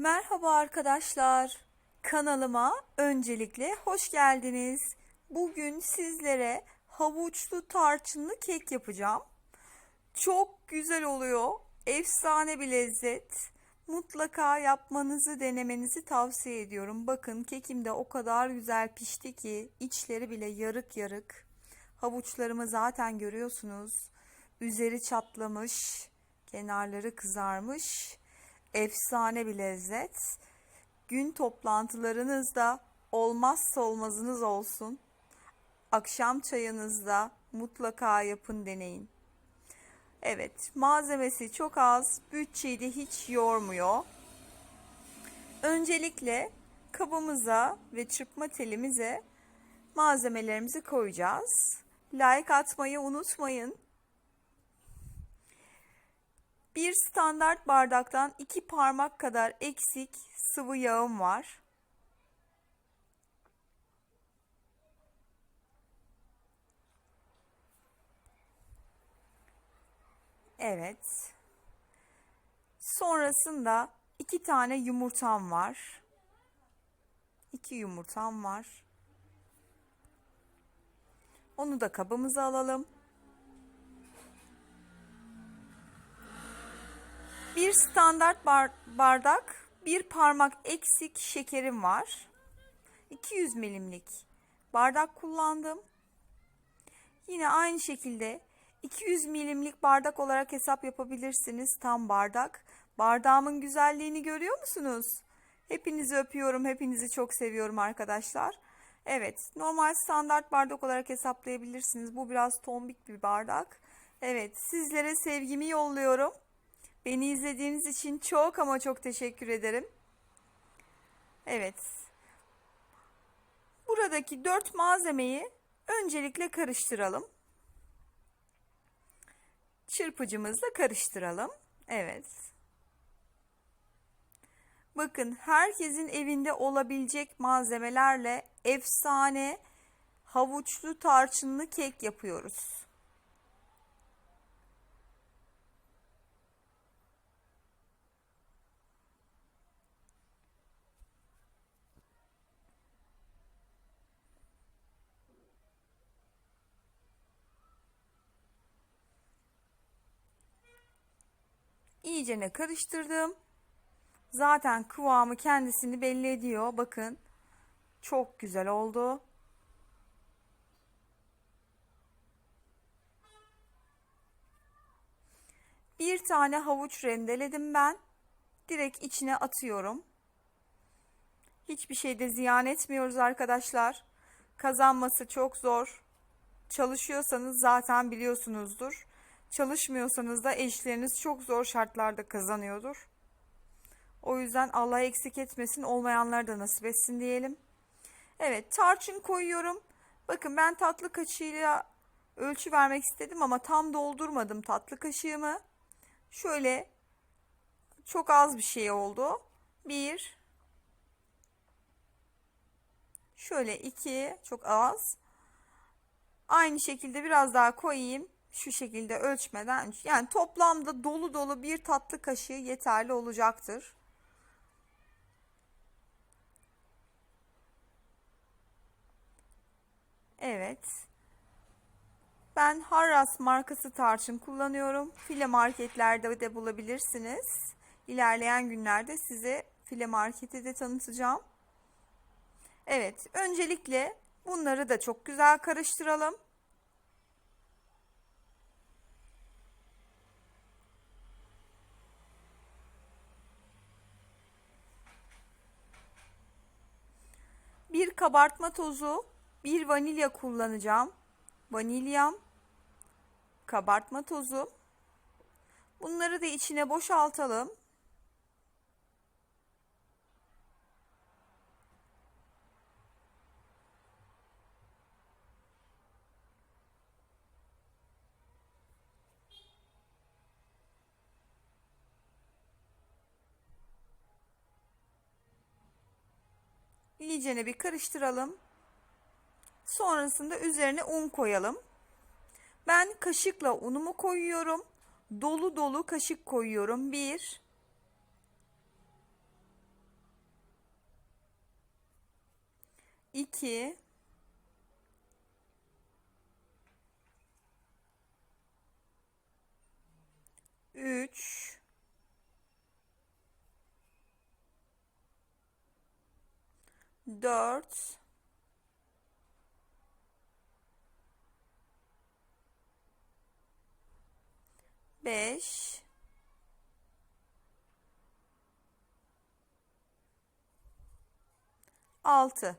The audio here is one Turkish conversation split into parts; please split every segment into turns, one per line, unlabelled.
Merhaba arkadaşlar. Kanalıma öncelikle hoş geldiniz. Bugün sizlere havuçlu tarçınlı kek yapacağım. Çok güzel oluyor. Efsane bir lezzet. Mutlaka yapmanızı, denemenizi tavsiye ediyorum. Bakın kekim de o kadar güzel pişti ki içleri bile yarık yarık. Havuçlarımı zaten görüyorsunuz. Üzeri çatlamış, kenarları kızarmış. Efsane bir lezzet. Gün toplantılarınızda olmazsa olmazınız olsun. Akşam çayınızda mutlaka yapın deneyin. Evet, malzemesi çok az, bütçeyi de hiç yormuyor. Öncelikle kabımıza ve çırpma telimize malzemelerimizi koyacağız. Like atmayı unutmayın. Bir standart bardaktan iki parmak kadar eksik sıvı yağım var. Evet. Sonrasında iki tane yumurtam var. İki yumurtam var. Onu da kabımıza alalım. Bir standart bar bardak, bir parmak eksik şekerim var. 200 milimlik bardak kullandım. Yine aynı şekilde 200 milimlik bardak olarak hesap yapabilirsiniz. Tam bardak. Bardağımın güzelliğini görüyor musunuz? Hepinizi öpüyorum. Hepinizi çok seviyorum arkadaşlar. Evet, normal standart bardak olarak hesaplayabilirsiniz. Bu biraz tombik bir bardak. Evet, sizlere sevgimi yolluyorum. Beni izlediğiniz için çok ama çok teşekkür ederim. Evet. Buradaki dört malzemeyi öncelikle karıştıralım. Çırpıcımızla karıştıralım. Evet. Bakın herkesin evinde olabilecek malzemelerle efsane havuçlu tarçınlı kek yapıyoruz. İyicene karıştırdım. Zaten kıvamı kendisini belli ediyor. Bakın. Çok güzel oldu. Bir tane havuç rendeledim ben. Direkt içine atıyorum. Hiçbir şeyde ziyan etmiyoruz arkadaşlar. Kazanması çok zor. Çalışıyorsanız zaten biliyorsunuzdur. Çalışmıyorsanız da eşleriniz çok zor şartlarda kazanıyordur. O yüzden Allah eksik etmesin, olmayanlar da nasip etsin diyelim. Evet, tarçın koyuyorum. Bakın ben tatlı kaşığıyla ölçü vermek istedim ama tam doldurmadım tatlı kaşığımı. Şöyle çok az bir şey oldu. Bir. Şöyle iki, çok az. Aynı şekilde biraz daha koyayım şu şekilde ölçmeden yani toplamda dolu dolu bir tatlı kaşığı yeterli olacaktır. Evet. Ben Harras markası tarçın kullanıyorum. File marketlerde de bulabilirsiniz. İlerleyen günlerde size file marketi de tanıtacağım. Evet, öncelikle bunları da çok güzel karıştıralım. Bir kabartma tozu, bir vanilya kullanacağım. Vanilyam, kabartma tozu. Bunları da içine boşaltalım. İyicene bir karıştıralım. Sonrasında üzerine un koyalım. Ben kaşıkla unumu koyuyorum. Dolu dolu kaşık koyuyorum. Bir. İki. Üç. 4 5 6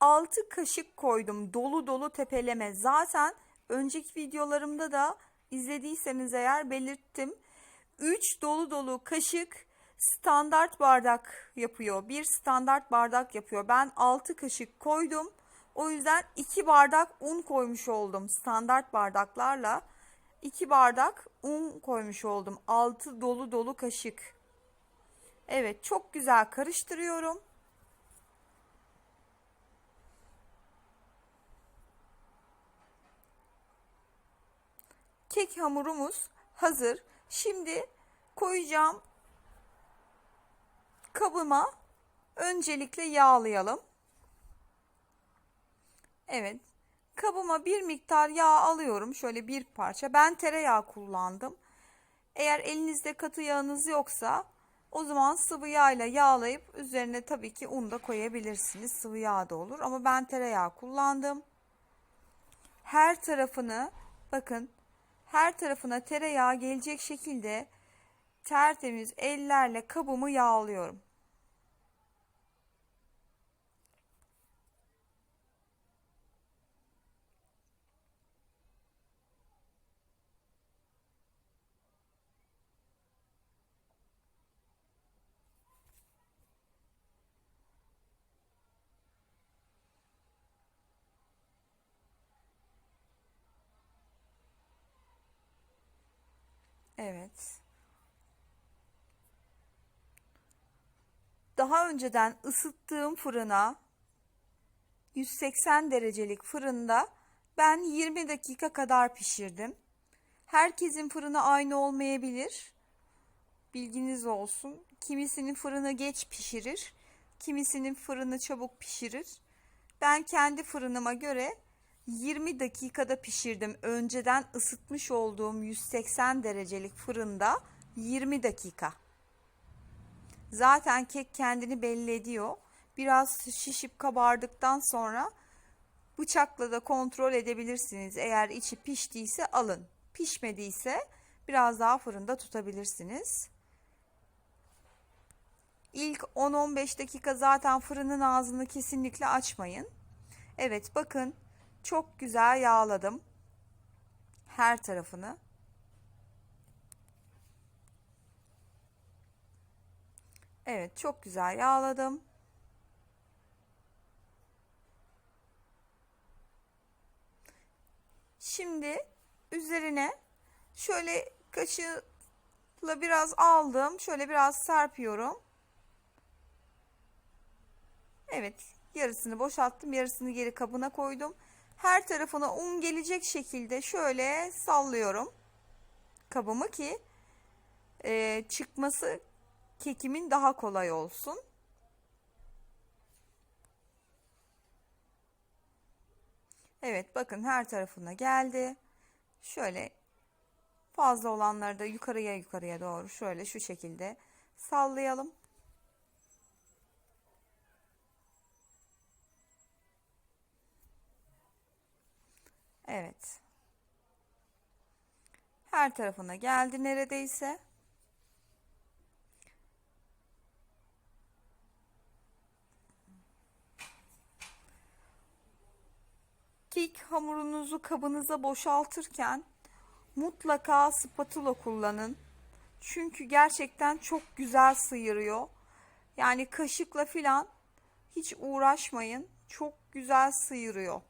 6 kaşık koydum. Dolu dolu tepeleme. Zaten önceki videolarımda da izlediyseniz eğer belirttim. 3 dolu dolu kaşık standart bardak yapıyor. Bir standart bardak yapıyor. Ben 6 kaşık koydum. O yüzden 2 bardak un koymuş oldum standart bardaklarla. 2 bardak un koymuş oldum. 6 dolu dolu kaşık. Evet çok güzel karıştırıyorum. Kek hamurumuz hazır. Şimdi koyacağım kabıma öncelikle yağlayalım. Evet. Kabıma bir miktar yağ alıyorum. Şöyle bir parça. Ben tereyağı kullandım. Eğer elinizde katı yağınız yoksa o zaman sıvı yağ ile yağlayıp üzerine tabii ki un da koyabilirsiniz. Sıvı yağ da olur ama ben tereyağı kullandım. Her tarafını bakın her tarafına tereyağı gelecek şekilde tertemiz ellerle kabımı yağlıyorum. Evet. Daha önceden ısıttığım fırına 180 derecelik fırında ben 20 dakika kadar pişirdim. Herkesin fırını aynı olmayabilir. Bilginiz olsun. Kimisinin fırını geç pişirir, kimisinin fırını çabuk pişirir. Ben kendi fırınıma göre 20 dakikada pişirdim. Önceden ısıtmış olduğum 180 derecelik fırında 20 dakika. Zaten kek kendini belli ediyor. Biraz şişip kabardıktan sonra bıçakla da kontrol edebilirsiniz. Eğer içi piştiyse alın. Pişmediyse biraz daha fırında tutabilirsiniz. İlk 10-15 dakika zaten fırının ağzını kesinlikle açmayın. Evet bakın çok güzel yağladım. Her tarafını. Evet çok güzel yağladım. Şimdi üzerine şöyle kaşıkla biraz aldım. Şöyle biraz serpiyorum. Evet yarısını boşalttım. Yarısını geri kabına koydum her tarafına un gelecek şekilde şöyle sallıyorum kabımı ki e, çıkması kekimin daha kolay olsun. Evet bakın her tarafına geldi. Şöyle fazla olanları da yukarıya yukarıya doğru şöyle şu şekilde sallayalım. Evet. Her tarafına geldi neredeyse. Kek hamurunuzu kabınıza boşaltırken mutlaka spatula kullanın. Çünkü gerçekten çok güzel sıyırıyor. Yani kaşıkla filan hiç uğraşmayın. Çok güzel sıyırıyor.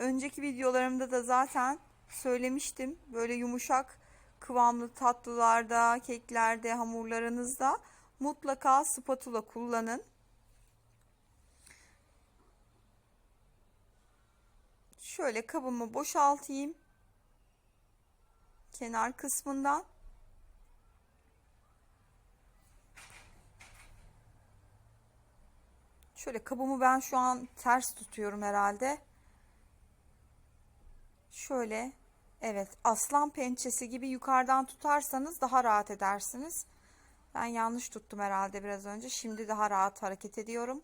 Önceki videolarımda da zaten söylemiştim. Böyle yumuşak kıvamlı tatlılarda, keklerde, hamurlarınızda mutlaka spatula kullanın. Şöyle kabımı boşaltayım. Kenar kısmından. Şöyle kabımı ben şu an ters tutuyorum herhalde. Şöyle evet aslan pençesi gibi yukarıdan tutarsanız daha rahat edersiniz. Ben yanlış tuttum herhalde biraz önce. Şimdi daha rahat hareket ediyorum.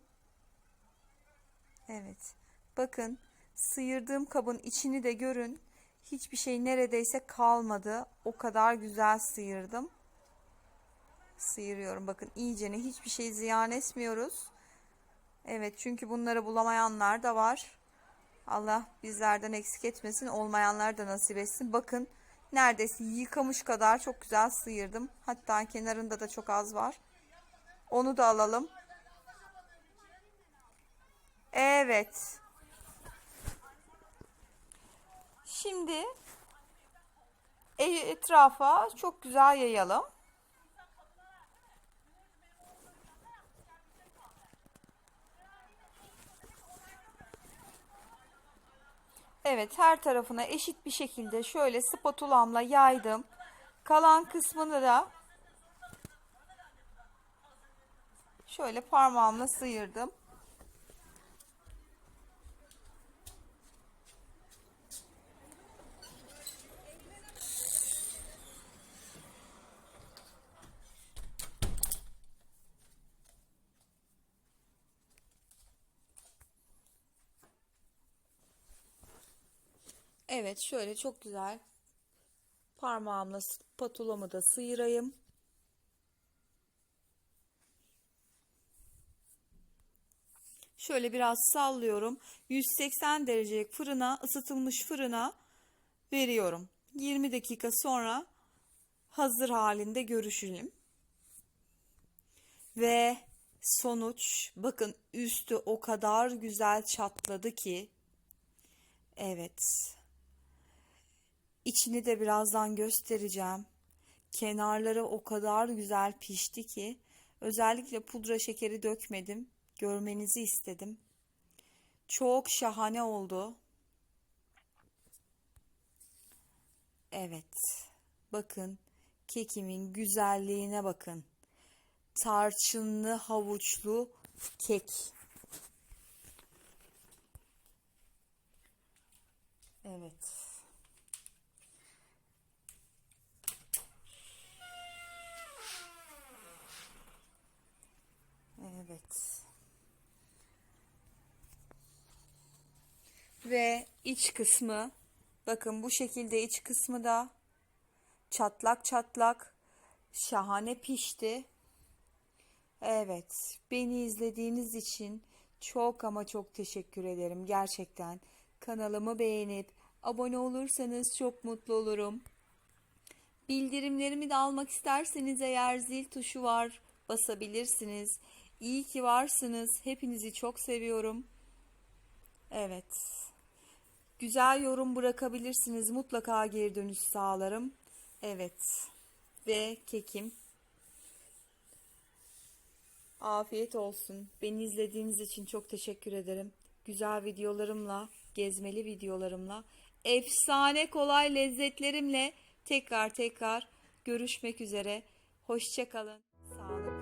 Evet. Bakın sıyırdığım kabın içini de görün. Hiçbir şey neredeyse kalmadı. O kadar güzel sıyırdım. Sıyırıyorum. Bakın iyicene hiçbir şey ziyan etmiyoruz. Evet çünkü bunları bulamayanlar da var. Allah bizlerden eksik etmesin. Olmayanlar da nasip etsin. Bakın neredeyse yıkamış kadar çok güzel sıyırdım. Hatta kenarında da çok az var. Onu da alalım. Evet. Şimdi e- etrafa çok güzel yayalım. Evet her tarafına eşit bir şekilde şöyle spatulamla yaydım. Kalan kısmını da şöyle parmağımla sıyırdım. Evet şöyle çok güzel parmağımla spatulamı da sıyırayım. Şöyle biraz sallıyorum. 180 derecelik fırına, ısıtılmış fırına veriyorum. 20 dakika sonra hazır halinde görüşelim. Ve sonuç bakın üstü o kadar güzel çatladı ki. Evet. İçini de birazdan göstereceğim. Kenarları o kadar güzel pişti ki özellikle pudra şekeri dökmedim. Görmenizi istedim. Çok şahane oldu. Evet. Bakın kekimin güzelliğine bakın. Tarçınlı havuçlu kek. Evet. Evet. Ve iç kısmı bakın bu şekilde iç kısmı da çatlak çatlak şahane pişti. Evet, beni izlediğiniz için çok ama çok teşekkür ederim gerçekten. Kanalımı beğenip abone olursanız çok mutlu olurum. Bildirimlerimi de almak isterseniz eğer zil tuşu var basabilirsiniz. İyi ki varsınız. Hepinizi çok seviyorum. Evet. Güzel yorum bırakabilirsiniz. Mutlaka geri dönüş sağlarım. Evet. Ve kekim. Afiyet olsun. Beni izlediğiniz için çok teşekkür ederim. Güzel videolarımla, gezmeli videolarımla, efsane kolay lezzetlerimle tekrar tekrar görüşmek üzere. Hoşçakalın. Kalın.